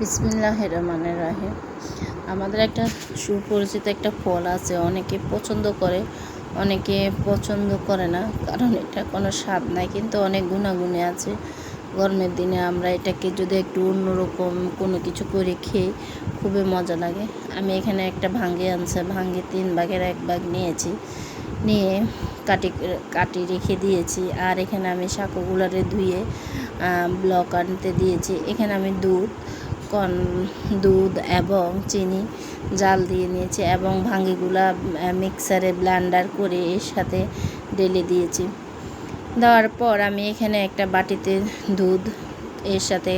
বিসমিল্লাহ রহমানের রাহিম আমাদের একটা সুপরিচিত একটা ফল আছে, অনেকে পছন্দ করে, অনেকে পছন্দ করে না, কারণ এটা কোনো স্বাদ নাই, কিন্তু অনেক গুণাগুণে আছে। গরমের দিনে আমরা এটাকে যদি একটু অন্যরকম কোনো কিছু করে খেয়ে খুবই মজা লাগে। আমি এখানে একটা ভাঙ্গি আনছে, ভাঙ্গি তিন ভাগের এক ভাগ নিয়েছি, নিয়ে কাটি কাটি রেখে দিয়েছি, আর এখানে আমি শাকগুলারে ধুয়ে ব্লক আনতে দিয়েছি। এখানে আমি দুধ কন, দুধ এবং চিনি জাল দিয়ে নিয়েছি এবং ভাঙ্গিগুলা মিক্সারে ব্লেন্ডার করে এর সাথে ঢেলে দিয়েছি। দেওয়ার পর আমি এখানে একটা বাটিতে দুধ, এর সাথে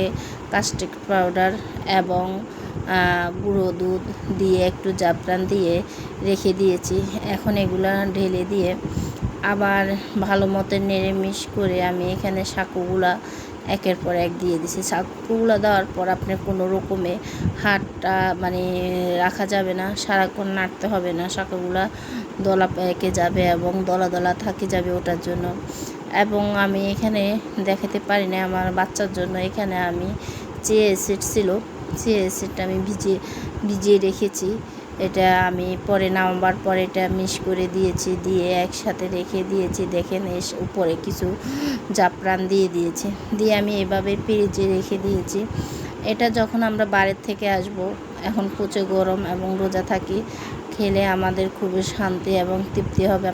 কাস্টিক পাউডার এবং গুঁড়ো দুধ দিয়ে একটু জাফরান দিয়ে রেখে দিয়েছি। এখন এগুলো ঢেলে দিয়ে আবার ভালো মতো নেড়ে মিশ করে আমি এখানে সাঁকোগুলা একের পর এক দিয়ে দিছি। সাঁকোগুলো দেওয়ার পর আপনি কোনো রকমে হাতটা মানে রাখা যাবে না, সারাক্ষণ নাড়তে হবে না সাঁকোগুলা দলা পেকে যাবে এবং দলা দলা থাকে যাবে ওটার জন্য। এবং আমি এখানে দেখাতে পারি না আমার বাচ্চার জন্য, এখানে আমি চিয়া সিড ছিল চিয়া সিডটা আমি ভিজিয়ে ভিজিয়ে রেখেছি। এটা আমি পরে নামাবার পরে এটা মিশ করে দিয়েছি, দিয়ে একসাথে রেখে দিয়েছি। দেখেন এস, উপরে কিছু জাফরান দিয়ে দিয়েছি। দিয়ে আমি এভাবে পেরেজে রেখে দিয়েছি। এটা যখন আমরা বাড়ির থেকে আসব, এখন প্রচুর গরম এবং রোজা থাকি, খেলে আমাদের খুবই শান্তি এবং তৃপ্তি হবে।